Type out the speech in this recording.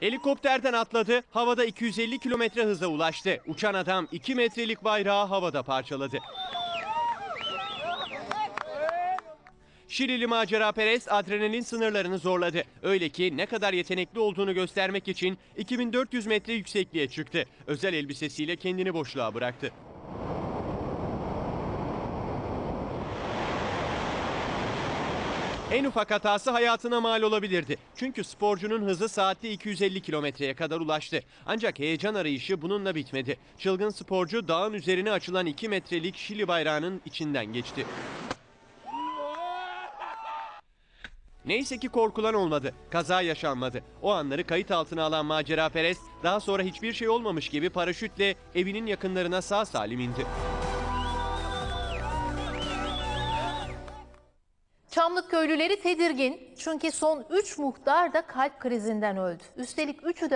Helikopterden atladı, havada 250 kilometre hıza ulaştı. Uçan adam 2 metrelik bayrağı havada parçaladı. Şilili macera Perez adrenalin sınırlarını zorladı. Öyle ki ne kadar yetenekli olduğunu göstermek için 2400 metre yüksekliğe çıktı. Özel elbisesiyle kendini boşluğa bıraktı. En ufak hatası hayatına mal olabilirdi. Çünkü sporcunun hızı saatte 250 kilometreye kadar ulaştı. Ancak heyecan arayışı bununla bitmedi. Çılgın sporcu dağın üzerine açılan 2 metrelik Şili bayrağının içinden geçti. Neyse ki korkulan olmadı. Kaza yaşanmadı. O anları kayıt altına alan macera Perez daha sonra hiçbir şey olmamış gibi paraşütle evinin yakınlarına sağ salim indi. Çamlık köylüleri tedirgin çünkü son 3 muhtar da kalp krizinden öldü. Üstelik üçü de